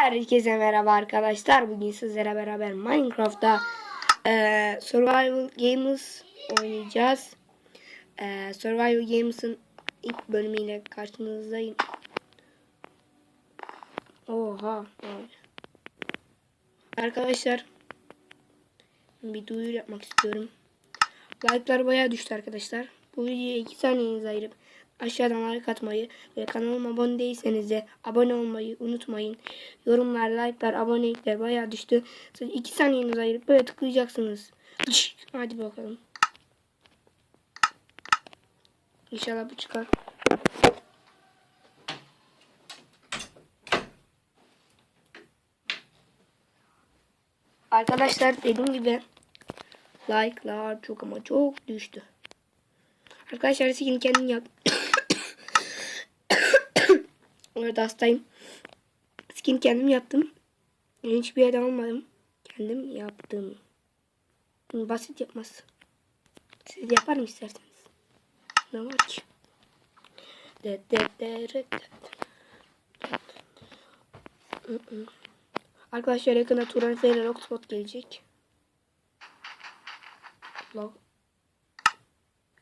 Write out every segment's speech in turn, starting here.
Herkese merhaba arkadaşlar. Bugün sizlere beraber Minecraft'ta eee, Survival Games oynayacağız. Eee, Survival Games'ın ilk bölümüyle karşınızdayım. Oha. Arkadaşlar bir duyuru yapmak istiyorum. Like'lar bayağı düştü arkadaşlar. Bu videoya 2 saniyenizi ayırıp aşağıdan like atmayı ve kanalıma abone değilseniz de abone olmayı unutmayın. Yorumlar, like'lar, abonelikler bayağı düştü. Sadece 2 saniyenizi ayırıp böyle tıklayacaksınız. Hadi bakalım. İnşallah bu çıkar. Arkadaşlar dediğim gibi like'lar çok ama çok düştü. Arkadaşlar skin kendim yap. Orada hastayım. Skin kendim yaptım. Hiçbir yerden almadım. Kendim yaptım. Bunu basit yapmaz. Siz yapar mı isterseniz? Ne var ki? De de de de. Arkadaşlar yakında Turan Ferrer Oxford gelecek. Log.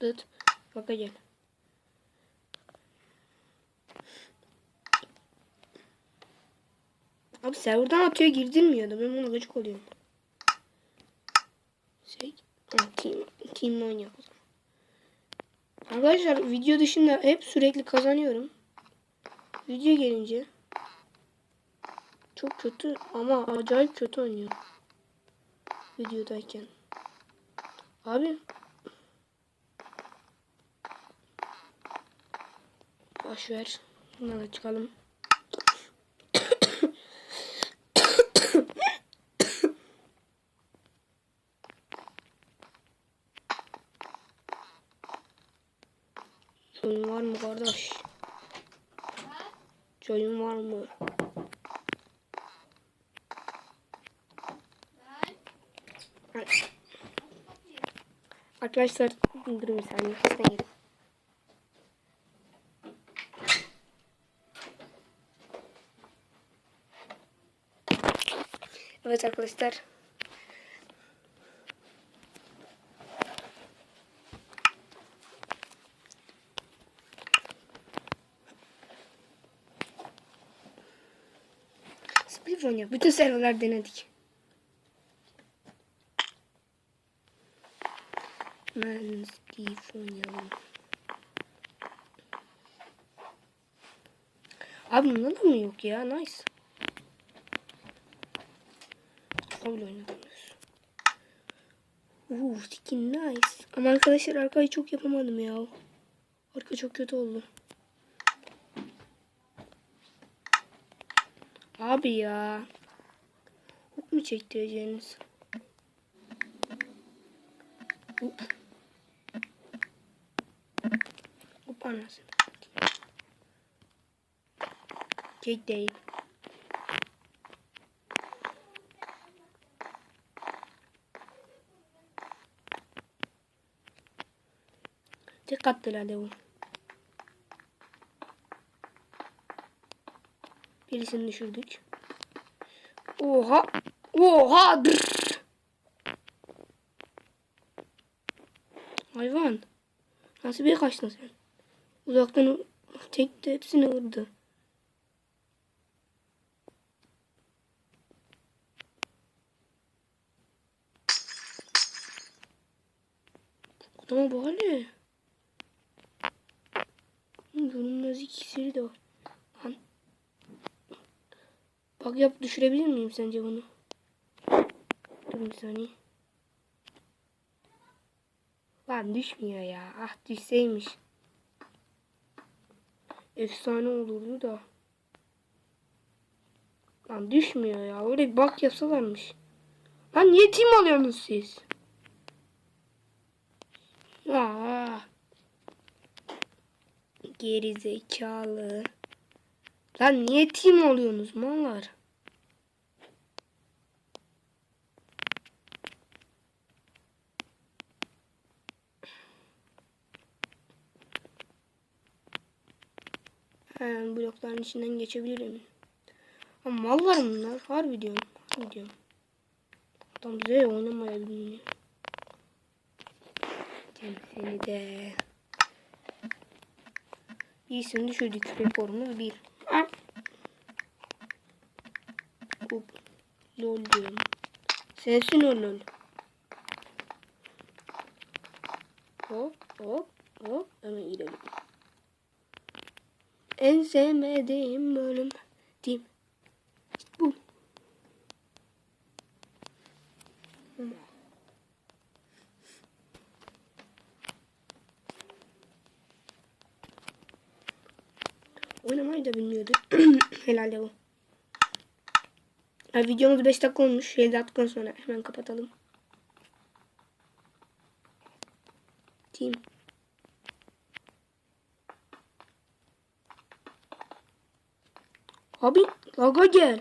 Dıt. Baka Abi serverdan atıyor girdirmiyordu. Ben ona gıcık oluyorum. Şey. Ha, team, teamle oynuyor o zaman. Arkadaşlar video dışında hep sürekli kazanıyorum. Video gelince çok kötü ama acayip kötü oynuyor. Videodayken. Abi Boş ver. Bundan da çıkalım. Çoyun var mı kardeş? Çoyun var mı? Arkadaşlar durun bir saniye. Sen gidin. Evet arkadaşlar. Split oynuyor. Bütün serverler denedik. Ben Steve oynayalım. Abi bunda da mı yok ya? Nice. Öyle oynamıyoruz. Uuu skin nice. Ama arkadaşlar arkayı çok yapamadım ya. Arka çok kötü oldu. Abi ya. Hop mu çektireceğiniz? Hop. Hop anasını. Kek değil. Tek attı herhalde Birisini düşürdük. Oha. Oha. Drrr. Hayvan. Nasıl bir kaçtın sen? Uzaktan çekti hepsini vurdu. Adama bak hele. Görünmez ikisiri de var. Lan. Bak yap düşürebilir miyim sence bunu? Dur bir saniye. Lan düşmüyor ya. Ah düşseymiş. Efsane olurdu da. Lan düşmüyor ya. Öyle bir bak yapsalarmış. Lan niye team alıyorsunuz siz? Aa. Geri zekalı. Lan niye team oluyorsunuz mallar? Hemen blokların içinden geçebilirim. Ha, mallar bunlar. Harbi diyorum. Harbi diyorum. Adam bize oynamaya bilmiyor. Cem seni de. İyisini düşürdük. Reformu bir. Hop. Lol diyorum. Sensin o lol. Hop hop hop. Hemen gidelim. En sevmediğim bölüm. Dim. Bu. Oynamayı da bilmiyordu. Herhalde bu. Ya, videomuz 5 dakika olmuş. Şey dakikadan sonra hemen kapatalım. Team. Abi laga gel.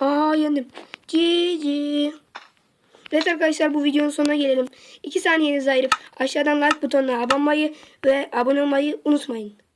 Aa yendim. Cici. Evet arkadaşlar bu videonun sonuna gelelim. 2 saniyenizi ayırıp aşağıdan like butonuna abone olmayı ve abone olmayı unutmayın.